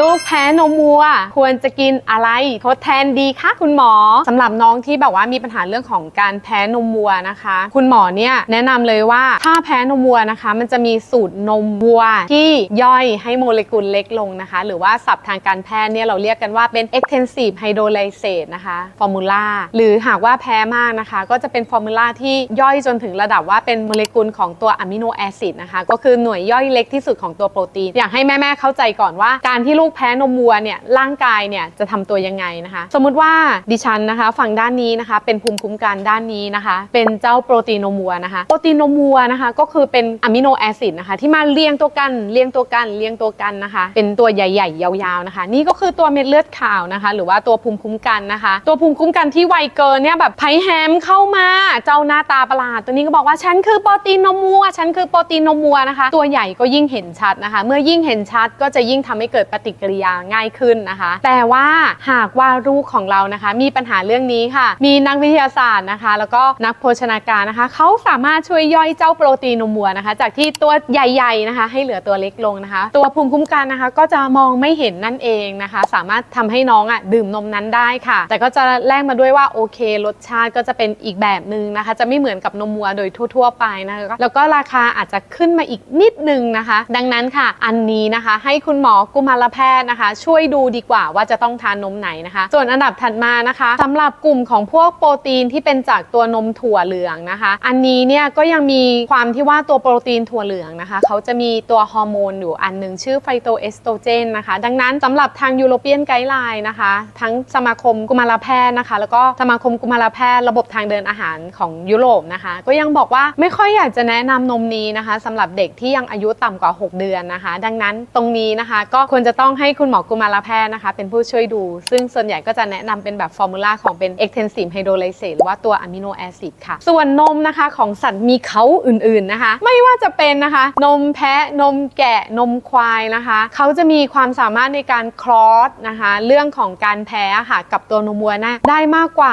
ลูกแพ้นมวัว ควรจะกินอะไรทดแทนดีคะคุณหมอสำหรับน้องที่แบบว่ามีปัญหาเรื่องของการแพ้นมวัวนะคะ คุณหมอเนี่ยแนะนำเลยว่าถ้าแพ้นมวัวนะคะ มันจะมีสูตรนมวัวที่ย่อยให้โมเลกุลเล็กลงนะคะ หรือว่าศัพท์ทางการแพทย์เนี่ยเราเรียกกันว่าเป็น extensive hydrolysate นะคะฟอร์มูลาหรือหากว่าแพ้มากนะคะ ก็จะเป็นฟอร์มูลาที่ย่อยจนถึงระดับว่าเป็นโมเลกุลของตัวอะมิโนแอซิดนะคะก็คือหน่วยย่อยเล็กที่สุดของตัวโปรตีนอยากให้แม่ๆเข้าใจก่อนว่าการที่ลูกแพ้นมวัวเนี่ยร่างกายเนี่ยจะทำตัวยังไงนะคะ สมมุติว่าดิฉันนะคะฝั่งด้านนี้นะคะ เป็นภูมิคุ้มกันด้านนี้นะคะ เป็นเจ้าโปรตีนนมวัวนะคะ โปรตีนนมวัวนะคะ ก็คือเป็นอะมิโนแอซิดนะคะที่มาเรียงตัวกันเรียงตัวกันเรียงตัวกันนะคะ เป็นตัวใหญ่ ๆ ยาวๆนะคะ นี่ก็คือตัวเม็ดเลือดขาวนะคะ หรือว่าตัวภูมิคุ้มกันนะคะ ตัวภูมิคุ้มกันที่ไวเกินเนี่ยแบบไพแฮมเข้ามาเจ้าหน้าตาประหลาดตัวนี้ก็บอกว่าฉันคือโปรตีนนมวัวฉันคือโปรตีนนมวัวนะคะ ตัวใหญ่ก็ยิ่งเห็นชัดนะคะ เมื่อยิ่งเห็นชัดก็จะยิ่งทำให้เกิดปฏิกิริยาง่ายขึ้นนะคะ แต่ว่าหากว่าลูกของเรานะคะ มีปัญหาเรื่องนี้ค่ะ มีนักวิทยาศาสตร์นะคะ แล้วก็นักโภชนาการนะคะเขาสามารถช่วยย่อยเจ้าโปรตีนนมวัวนะคะ จากที่ตัวใหญ่ๆนะคะ ให้เหลือตัวเล็กลงนะคะ ตัวภูมิคุ้มกันนะคะ ก็จะมองไม่เห็นนั่นเองนะคะ สามารถทำให้น้องอะดื่มนมนั้นได้ค่ะ แต่ก็จะแลกมาด้วยว่าโอเค รสชาติก็จะเป็นอีกแบบหนึ่งนะคะ จะไม่เหมือนกับนมวัวโดยทั่ว ๆ ไปนะคะแล้วก็ราคาอาจจะขึ้นมาอีกนิดนึงนะคะ ดังนั้นค่ะ อันนี้นะคะ ให้คุณหมอกุมารแพทย์นะคะ ช่วยดูดีกว่าว่าจะต้องทานนมไหนนะคะ ส่วนอันดับถัดมานะคะสำหรับกลุ่มของพวกโปรตีนที่เป็นจากตัวนมถั่วเหลืองนะคะ อันนี้เนี่ยก็ยังมีความที่ว่าตัวโปรตีนถั่วเหลืองนะคะเขาจะมีตัวฮอร์โมนอยู่อันหนึ่งชื่อไฟโตเอสโตรเจนนะคะ ดังนั้นสำหรับทางยูโรเปียนไกด์ไลน์นะคะ ทั้งสมาคมกุมารแพทย์นะคะ แล้วก็สมาคมกุมารแพทย์ระบบทางเดินอาหารของยุโรปนะคะ ก็ยังบอกว่าไม่ค่อยอยากจะแนะนำนมนี้นะคะสำหรับเด็กที่ยังอายุต่ำกว่า 6 เดือนนะคะ ดังนั้นตรงนี้นะคะก็ควรจะต้องให้คุณหมอกุมารแพทย์นะคะ เป็นผู้ช่วยดู ซึ่งส่วนใหญ่ก็จะแนะนำเป็นแบบฟอร์มูลาของเป็น extensive hydrolysate หรือว่าตัวอะมิโนแอซิดค่ะ ส่วนนมนะคะของสัตว์มีเขาอื่นๆนะคะ ไม่ว่าจะเป็นนะคะ นมแพะนมแกะนมควายนะคะ เขาจะมีความสามารถในการคลอสนะคะ เรื่องของการแพ้ค่ะกับตัวนมวัวนะได้มากกว่า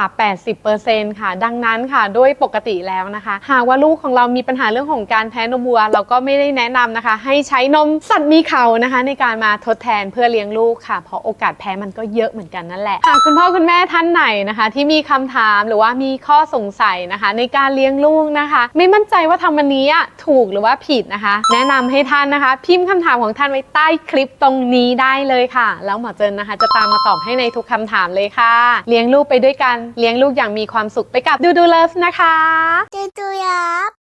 80%ค่ะ ดังนั้นค่ะ โดยปกติแล้วนะคะ หากว่าลูกของเรามีปัญหาเรื่องของการแพ้นมวัว เราก็ไม่ได้แนะนำนะคะ ให้ใช้นมสัตว์มีเขานะคะ ในการมาทดแทนเพื่อเลี้ยงลูกค่ะ เพราะโอกาสแพ้มันก็เยอะเหมือนกันนั่นแหละหากคุณพ่อคุณแม่ท่านไหนนะคะ ที่มีคำถามหรือว่ามีข้อสงสัยนะคะ ในการเลี้ยงลูกนะคะ ไม่มั่นใจว่าทำวันนี้อะถูกหรือว่าผิดนะคะ แนะนำให้ท่านนะคะ พิมพ์คำถามของท่านไว้ใต้คลิปตรงนี้ได้เลยค่ะ แล้วหมอเจินนะคะ จะตามมาตอบให้ในทุกคำถามเลยค่ะ เลี้ยงลูกไปด้วยกันเลี้ยงลูกอย่างมีความสุขไปกับดูดูเลิฟนะคะดูดูยับ